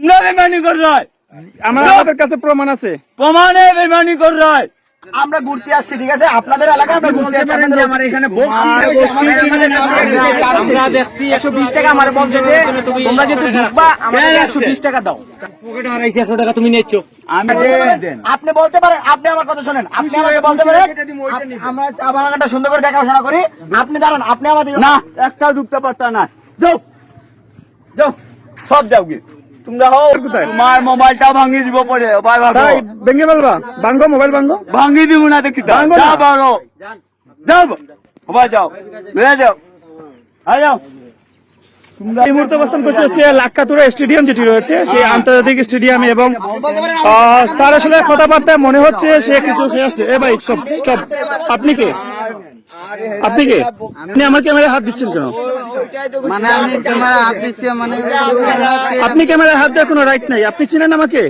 তোমরা বেমানি কর রায়। আমার আমাদের কাছে প্রমাণ আছে। প্রমাণে বেমানি কর রায়। আমরা ঘুরতে আসছি ঠিক আছে? আপনাদের এলাকায় আমরা ঘুরতে আসছি। আমার এখানে আমরা দেখছি একশো বিশ টাকা আমার বলছে তোমরা যদি ঢুকবা আমাদের একশো বিশ টাকা দাও। পকেটে হারাইছি একশো টাকা তুমি নিচ্ছ। আপনি বলতে পারেন আপনি আমার কথা শোনেন। আপনি আমাকে বলতে পারেন আমরা চা বাগানটা সুন্দর করে দেখাশোনা করি। আপনি দাঁড়ান আপনি আমাদের না একটা ঢুকতে পারতা না। যাও যাও সব যাও গে তোমরা হো তোমার মোবাইলটা ভাঙি দিব পরে। ভাই তাই ভাই ভেঙে বলবা ভাঙ্গো মোবাইল ভাঙ্গো ভাঙি দিব না দেখি তা। ভাঙবো না। যা বারো যাও ভাই যাও। বেড়ে যাও। আয় যাও। এই মুহূর্তে অবস্থান করছে হচ্ছে লাক্কাতুরা স্টেডিয়াম যেটি রয়েছে। সেই আন্তর্জাতিক স্টেডিয়ামে এবং তার আসলে কথাবার্তায় মনে হচ্ছে সে কিছু সে এ ভাই সব স্টপ আপনি কে? আপনি কে? আপনি আমার ক্যামেরায় হাত দিচ্ছেন কেন? মানে আমি ক্যামেরা হাত দিচ্ছি মানে আপনি ক্যামেরায় হাত দেওয়ার কোনো রাইট নাই। আপনি চিনেন আমাকে?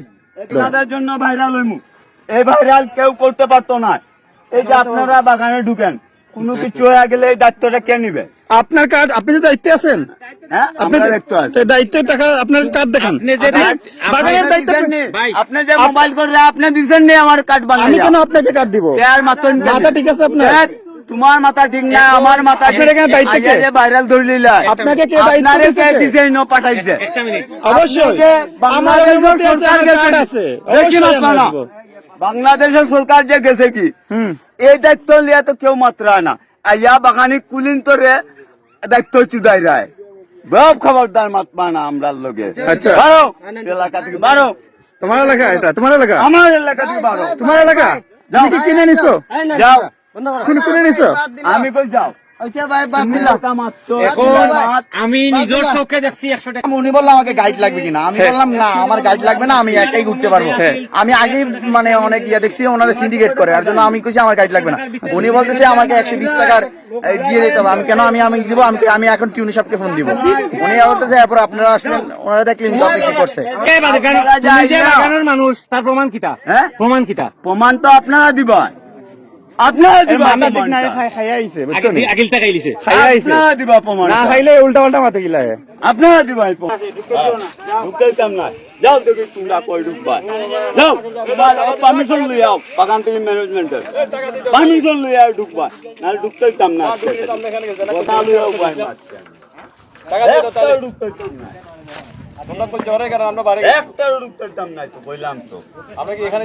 তাদের জন্য ভাইরাল হইমু। এই ভাইরাল কেউ করতে পারতো না। এই যে আপনারা বাগানে ঢুকেন কোনো কিছু হয়ে গেলে এই দায়িত্বটা কে নিবে? আপনার কার্ড আপনি যে দায়িত্বে আছেন হ্যাঁ আপনি আপনার দেখতে আছে। সেই দায়িত্বের আপনার কার্ড দেখান। আপনি যে দায়িত্ব- বাগানের দায়িত্ব দিছেন নি? ভাই, আপনি যে মোবাইল করে আপনি দিচ্ছেন নি আমার কার্ড আমি বানাই কেন আপনাকে কার্ড দিব? আর মাত্র মাথা ঠিক আছে আপনার? তোমার মাথা ঠিক না আমার মাথা ভাইরাল ধরে লিলা আপনাকে কে দায়িত্ব? দিছে ন পাঠাইছে। অবশ্যই। বাংলাদেশের সরকার? আছে। বাংলাদেশের যে গেছে কি? এই দায়িত্ব লিয়া তো কেউ মাত্রা না। আইয়া বাগানি কুলিন তোরে দায়িত্ব চুদাই রায়। সব খবরদার মাতমা না আমরা লোকে আচ্ছা। বারো। এলাকা থেকে বারো। তোমার এলাকা এটা? তোমার এলাকা? আমার এলাকা থেকে বারো। তোমার এলাকা? কি কিনে নিছো? যাও। আমি কই যাও? আমি নিজের চোখে দেখছি একশো টাকা। উনি বললাম আমাকে গাইড লাগবে কিনা? আমি বললাম না আমার গাইড লাগবে না আমি একাই ঘুরতে পারব। আমি আগে মানে অনেক ইয়া দেখছি ওনারা সিন্ডিকেট করে। আর জন্য আমি কইছি আমার গাইড লাগবে না। উনি বলতেছে আমাকে একশো বিশ টাকার দিয়ে দিতে হবে। আমি কেন আমি আমি দিব আমি আমি এখন টিউনি সাহেবকে ফোন দিব। উনি বলতেছে এরপর আপনারা আসলেন ওনারা দেখলেন আপনি কি করছে মানুষ তার প্রমাণ কিতা হ্যাঁ? প্রমাণ কিতা প্রমাণ তো আপনারা দিবেন। আপনারা দিবা মাথা ঠিক নাই প্রমাণটা। খাই খাইয়া আইছে বুঝছ আগিল টাকা ইলিছে খাইয়া আইছে। আপনারা দিবা প্রমাণ না খাইলে উল্টা পাল্টা মাথা গিলা আপনারা দিবা এই ঢুকাইতাম না। যাও দেখি তোমরা কই ঢুকবা। যাও তোমার পারমিশন লই আও বাগান থেকে ম্যানেজমেন্টের পারমিশন লই আও ঢুকবা। না ঢুকতাম না কথা লই আও ভাই একটাও ঢুকতাম না। একটাও দাম নাই তো বললাম তো। আমরা কি এখানে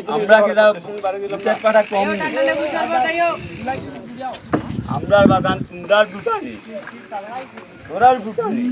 দুধের পাটা কম নেই। আমরা বাগান তোমরা দুটানি তোরার দুটানি